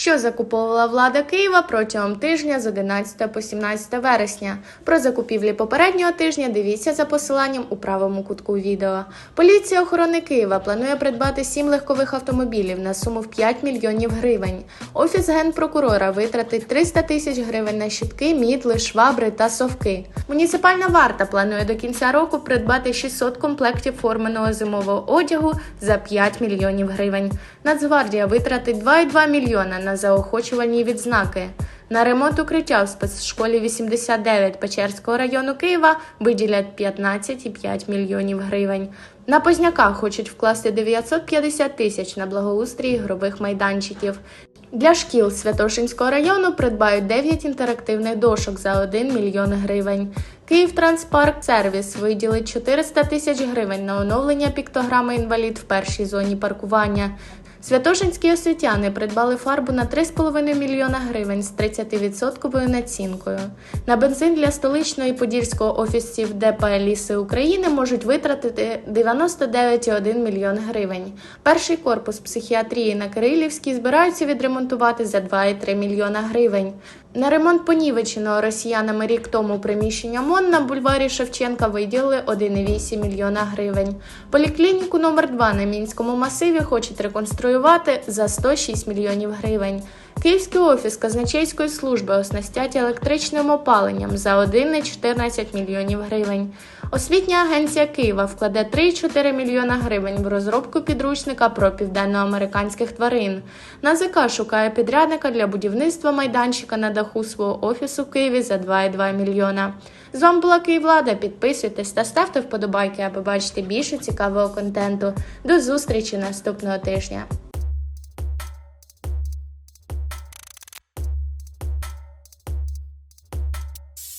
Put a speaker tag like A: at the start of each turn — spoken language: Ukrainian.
A: Що закуповувала влада Києва протягом тижня з 11 по 17 вересня? Про закупівлі попереднього тижня дивіться за посиланням у правому кутку відео. Поліція охорони Києва планує придбати 7 легкових автомобілів на суму в 5 мільйонів гривень. Офіс генпрокурора витратить 300 тисяч гривень на щітки, мітли, швабри та совки. Муніципальна варта планує до кінця року придбати 600 комплектів форменого зимового одягу за 5 мільйонів гривень. Нацгвардія витратить 2,2 мільйона на заохочувальні відзнаки. На ремонт укриття в спецшколі 89 Печерського району Києва виділять 15,5 мільйонів гривень. На Позняках хочуть вкласти 950 тисяч на благоустрій ігрових майданчиків. Для шкіл Святошинського району придбають 9 інтерактивних дошок за 1 мільйон гривень. Київтранспарк сервіс виділить 400 тисяч гривень на оновлення піктограми інвалід в першій зоні паркування. Святошинські освітяни придбали фарбу на 3,5 мільйона гривень з 30% націнкою. На бензин для столичного подільського офісів ДП Ліси України можуть витратити 99,1 мільйон гривень. Перший корпус психіатрії на Кирилівській збираються відремонтувати за 2,3 мільйона гривень. На ремонт понівеченого росіянами рік тому приміщення МОН на бульварі Шевченка виділили 1,8 мільйона гривень. Поліклініку номер 2 на мінському масиві хочуть реконструювати за 106 мільйонів гривень. Київський офіс казначейської служби оснастять електричним опаленням за 1,14 мільйонів гривень. Освітня агенція Києва вкладе 3,4 мільйона гривень в розробку підручника про південноамериканських тварин. НАЗК шукає підрядника для будівництва майданчика на даху свого офісу в Києві за 2,2 мільйона. З вами була Київлада. Підписуйтесь та ставте вподобайки, аби бачити більше цікавого контенту. До зустрічі наступного тижня.